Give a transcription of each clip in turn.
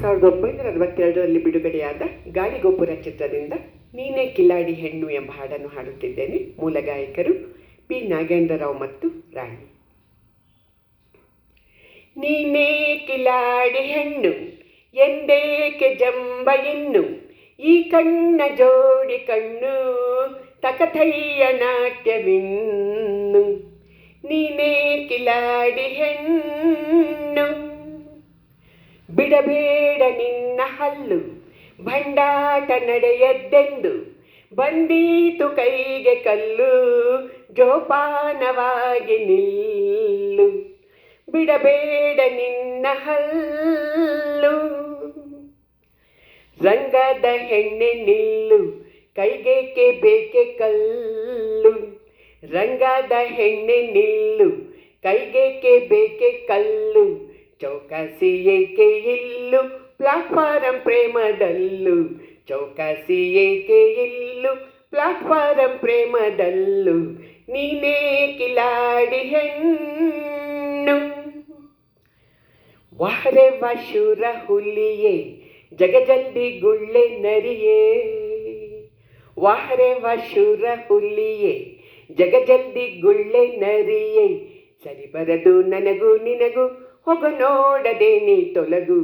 ಸಾವಿರದ ಒಂಬೈನೂರ ಅರವತ್ತೆರಡರಲ್ಲಿ ಬಿಡುಗಡೆಯಾದ ಗಾಳಿಗೋಪುರ ಚಿತ್ರದಿಂದ ನೀನೇ ಕಿಲಾಡಿ ಹೆಣ್ಣು ಎಂಬ ಹಾಡನ್ನು ಹಾಡುತ್ತಿದ್ದೇನೆ, ಮೂಲ ಗಾಯಕರು ಪಿ. ನಾಗೇಂದ್ರರಾವ್ ಮತ್ತು ರಾಣಿ. ನೀನೇ ಕಿಲಾಡಿ ಹೆಣ್ಣು, ಎಂದೇಕೆ ಜಂಬ ಇನ್ನು ಈ ಕಣ್ಣ ಜೋಡಿ ಕಣ್ಣು ತಕಥಯ್ಯ ನಾಟ್ಯವಿನ್ನು. ನೀನೇ ಕಿಲಾಡಿ ಹೆಣ್ಣು, ಬಿಡಬೇಡ ನಿನ್ನ ಹಲ್ಲು ಭಂಡಾಟ ನಡೆಯದ್ದೆಂದು ಬಂದೀತು ಕೈಗೆ ಕಲ್ಲು, ಜೋಪಾನವಾಗಿ ನಿಲ್ಲು. ಬಿಡಬೇಡ ನಿನ್ನ ಹಲ್ಲು ರಂಗದ ಹೆಣ್ಣೆ ನಿಲ್ಲು, ಕೈಗೇಕೆ ಬೇಕೆ ಕಲ್ಲು. ರಂಗದ ಹೆಣ್ಣೆ ನಿಲ್ಲು, ಕೈಗೇಕೆ ಬೇಕೆ ಕಲ್ಲು. ಚೌಕಸಿಯೇಕೆ ಏಕೆ ಇಲ್ಲು? ಪ್ಲಾಟ್ಫಾರಂ ಪ್ರೇಮದಲ್ಲು, ಚೌಕಾಸಿ ಏಕೆ ಇಲ್ಲು ಪ್ಲಾಟ್ಫಾರಂ ಪ್ರೇಮದಲ್ಲು, ನೀನೇ ಕಿಲಾಡಿ ಹೆಣ್ಣು. ವಾರೆ ವಶುರ ಹುಲಿಯೇ ಜಗಜಲ್ಲಿ ಗುಳ್ಳೆ ನರಿಯೇ. ವಾರೆ ವಶುರ ಹುಲಿಯೇ ಜಗಜಲ್ಲಿ ಗುಳ್ಳೆ ನರಿಯೇ. ಸರಿ ಬರದು ನನಗೂ ನಿನಗೂ, ಹೊಗ ನೋಡದೆ ನೀ ತೊಲಗು.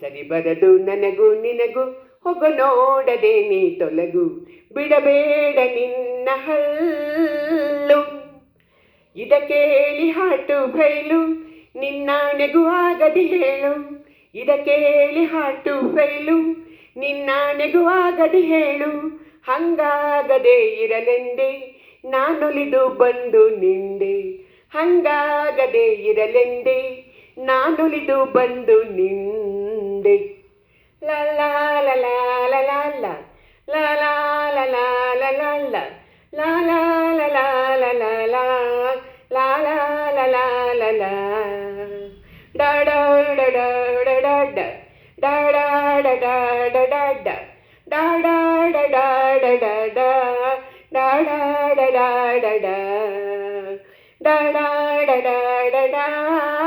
ಸರಿ ಬರದು ನನಗೂ ನಿನಗೂ ಹೋಗು ನೋಡದೆ ನೀ ತೊಲಗು. ಬಿಡಬೇಡ ನಿನ್ನ ಹಲ್ಲು. ಇದ ಕೇಳಿ ಹಾಟು ಬೈಲು ನೆಗು ಆಗದೆ ಹೇಳು. ಇದ ಕೇಳಿ ಹಾಟು ಬೈಲು ನೆಗು ಆಗದೆ ಹೇಳು. ಹಂಗಾಗದೆ ಇರಲೆಂದೆ, ನಾನೊಲಿದು ಬಂದು ನಿಂದೆ. ಹಂಗಾಗದೆ ಇರಲೆಂದೆ, ನಾನುಲಿದು ಬಂದು ನಿಂದೆ. ഉണ്ട് ഡ ഡ ഡ ഡ ഡ